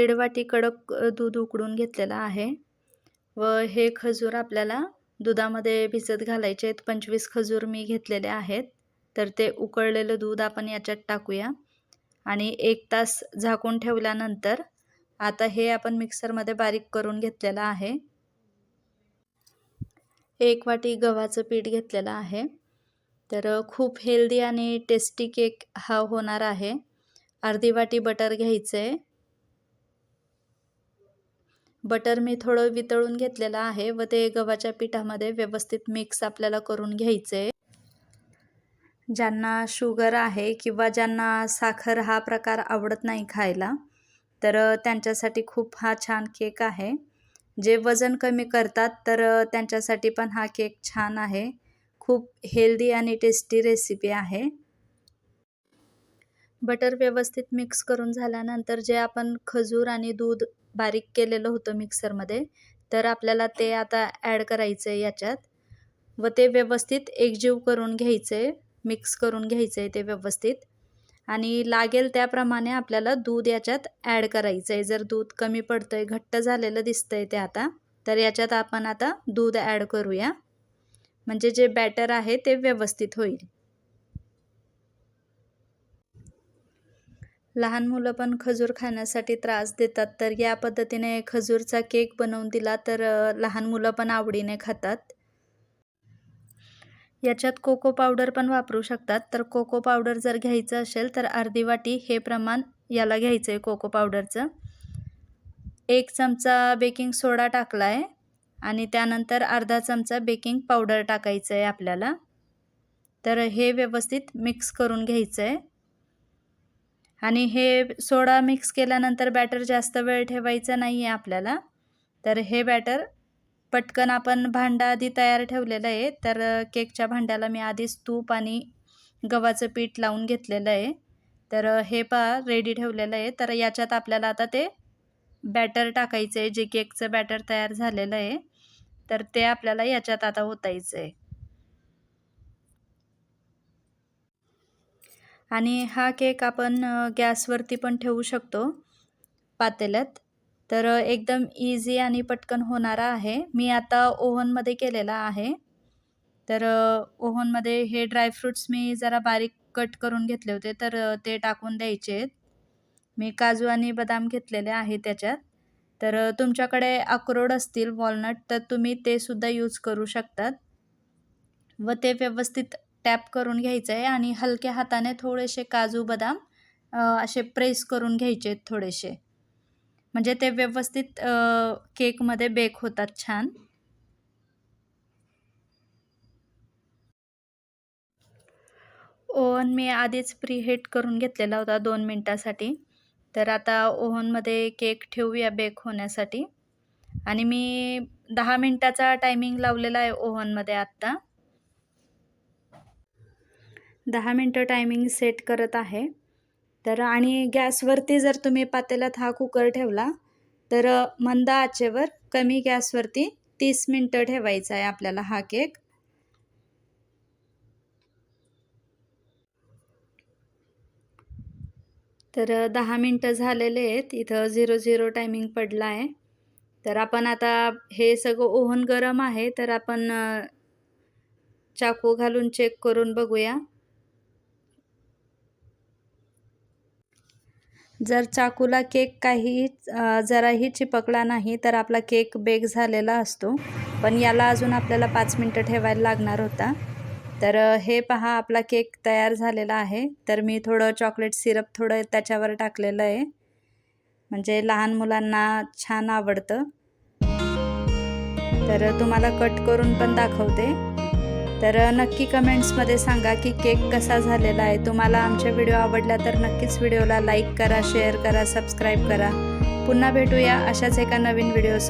दीड वाटी कडक दूध उकडून घेतलेलं आहे. व हे खजूर आपल्याला दुधामध्ये भिजत घालायचे आहेत. पंचवीस खजूर मी घेतलेले आहेत. तर ते उकळलेलं दूध आपण याच्यात टाकूया. आणि एक तास झाकून ठेवल्यानंतर आता हे आपण मिक्सरमध्ये बारीक करून घेतलेलं आहे. एक वाटी गव्हाचं पीठ घेतलेलं आहे. तर खूप हेल्दी आणि टेस्टी केक हा होणार आहे. अर्धी वाटी बटर घ्यायचं. आहे बटर मी थोडं वितळून घेतलेलं आहे व ते गव्हाच्या पिठामध्ये व्यवस्थित मिक्स आपल्याला करून घ्यायचं. आहे ज्यांना शुगर आहे किंवा ज्यांना साखर हा प्रकार आवडत नाही खायला तर त्यांच्यासाठी खूप हा छान केक आहे. जे वजन कमी करतात तर त्यांच्यासाठी पण हा केक छान आहे. खूप हेल्दी आणि टेस्टी रेसिपी आहे. बटर व्यवस्थित मिक्स करून झाल्यानंतर जे आपण खजूर आणि दूध बारीक केलेलं होतं मिक्सरमध्ये तर आपल्याला ते आता ॲड करायचं आहे याच्यात. व ते व्यवस्थित एकजीव करून घ्यायचं आहे मिक्स करून घ्यायचं आहे ते व्यवस्थित. आणि लागेल त्याप्रमाणे आपल्याला दूध याच्यात ॲड करायचं आहे जर दूध कमी पडतं आहे घट्ट झालेलं दिसतं आहे ते आता तर याच्यात आपण आता दूध ॲड करूया. म्हणजे जे बॅटर आहे ते व्यवस्थित होईल. लहान मुलं पण खजूर खाण्यासाठी त्रास देतात. तर या पद्धतीने खजूरचा केक बनवून दिला तर लहान मुलं पण आवडीने खातात. याच्यात कोको पावडर पण वापरू शकतात. तर कोको पावडर जर घ्यायचं असेल तर अर्धी वाटी हे प्रमाण याला घ्यायचं आहे कोको पावडरचं. एक चमचा बेकिंग सोडा टाकला आहे आणि त्यानंतर अर्धा चमचा बेकिंग पावडर टाकायचं आहे आपल्याला. तर हे व्यवस्थित मिक्स करून घ्यायचं आहे आणि हे सोडा मिक्स केल्यानंतर बॅटर जास्त वेळ ठेवायचं नाही आहे आपल्याला. तर हे बॅटर पटकन आपण भांडा आधी तयार ठेवलेलं आहे. तर केकच्या भांड्याला मी आधीच तूप आणि गव्हाचं पीठ लावून घेतलेलं आहे. तर हे पा रेडी ठेवलेलं आहे. तर याच्यात आपल्याला आता ते बॅटर टाकायचं आहे जे केकचं बॅटर तयार झालेलं आहे. तर ते आपल्याला याच्यात आता ओतायचं आहे आणि हा केक आपण गॅसवरती पण ठेवू शकतो पातेल्यात. तर एकदम इझी आणि पटकन होणारा आहे. मी आता ओव्हनमध्ये केलेला आहे. तर ओव्हनमध्ये हे ड्रायफ्रूट्स मी जरा बारीक कट करून घेतले होते तर ते टाकून द्यायचे आहेत. मी काजू आणि बदाम घेतलेले आहे त्याच्यात. तर तुमच्याकडे अक्रोड असतील वॉलनट तर तुम्ही ते सुद्धा यूज करू शकतात. व ते व्यवस्थित टॅप करून घ्यायचं आहे आणि हलक्या हाताने थोडेसे काजू बदाम असे प्रेस करून घ्यायचे आहेत थोडेसे. म्हणजे ते व्यवस्थित केकमध्ये बेक होतात छान. ओव्हन मी आधीच प्रीहेट करून घेतलेला होता दोन मिनटासाठी. तर आता ओव्हनमध्ये केक ठेवूया बेक होण्यासाठी. आणि मी दहा मिनटाचा टायमिंग लावलेला आहे ओव्हनमध्ये आत्ता. दहा मिनटं टायमिंग सेट करत आहे. तर आणि गॅसवरती जर तुम्ही पातेल्यात हा कुकर ठेवला तर मंद आचेवर कमी गॅसवरती तीस मिनटं ठेवायचा आहे आपल्याला हा केक. तर दहा मिनटं झालेले आहेत. इथं झिरो झिरो टायमिंग पडला आहे. तर आपण आता हे सगळं ओव्हन गरम आहे तर आपण चाकू घालून चेक करून बघूया. जर चाकूला केक काही जराही चिपकला नाही तर आपला केक बेक झालेला असतो. पण याला अजून आपल्याला पाच मिनटं ठेवायला लागणार होता. तर हे पहा आपला केक तयार झालेला आहे. तर मी थोडं चॉकलेट सिरप थोडं त्याच्यावर टाकलेलं आहे. म्हणजे लहान मुलांना छान आवडतं. तर तुम्हाला कट करून पण दाखवते. तर नक्की कमेंट्समध्ये सांगा की केक कसा झालेला आहे. तुम्हाला आमच्या व्हिडिओ आवडला तर नक्कीच व्हिडिओला लाईक करा शेअर करा सबस्क्राईब करा. पुन्हा भेटूया अशाच एका नवीन व्हिडिओसोबत.